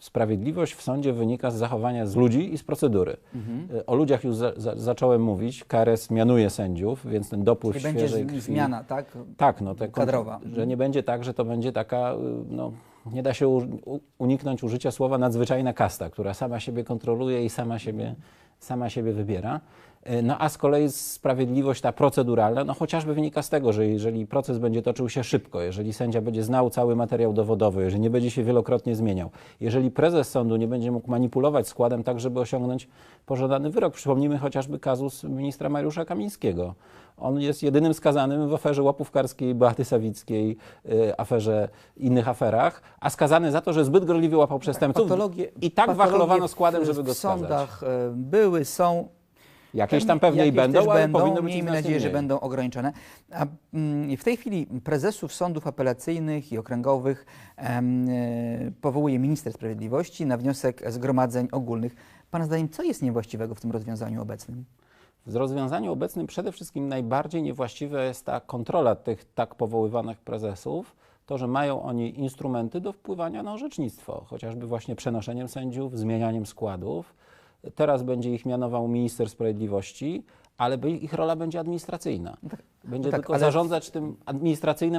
Sprawiedliwość w sądzie wynika z zachowania z ludzi i z procedury. Mhm. Y, O ludziach już za, za, zacząłem mówić. KRS mianuje sędziów, więc ten dopływ Czyli będzie krwi... zmiana, tak? Tak, no, te Kadrowa. Że nie będzie tak, że to będzie taka, y, no, nie da się u, u, uniknąć użycia słowa nadzwyczajna kasta, która sama siebie kontroluje i sama siebie, sama siebie wybiera. Y, No a z kolei sprawiedliwość ta proceduralna, no chociażby wynika z tego, że jeżeli proces będzie toczył się szybko, jeżeli sędzia będzie znał cały materiał dowodowy, jeżeli nie będzie się wielokrotnie zmieniał, jeżeli prezes sądu nie będzie mógł manipulować składem tak, żeby osiągnąć pożądany wyrok. Przypomnijmy chociażby kazus ministra Mariusza Kamińskiego. On jest jedynym skazanym w aferze łapówkarskiej, Beaty Sawickiej, y, aferze, innych aferach, a skazany za to, że zbyt gorliwie łapał przestępców Patologie, i tak wachlowano w- składem, żeby go W skazać. sądach e, były, są. Jakieś tam pewnie i będą, ale będą, powinno być Miejmy nadzieję, że będą ograniczone. A mm, w tej chwili prezesów sądów apelacyjnych i okręgowych em, e, powołuje minister sprawiedliwości na wniosek zgromadzeń ogólnych. Pana zdaniem, co jest niewłaściwego w tym rozwiązaniu obecnym? W rozwiązaniu obecnym przede wszystkim najbardziej niewłaściwa jest ta kontrola tych tak powoływanych prezesów, to, że mają oni instrumenty do wpływania na orzecznictwo, chociażby właśnie przenoszeniem sędziów, zmienianiem składów. Teraz będzie ich mianował minister sprawiedliwości, ale ich rola będzie administracyjna. Będzie no tak, tylko zarządzać tym administracyjnym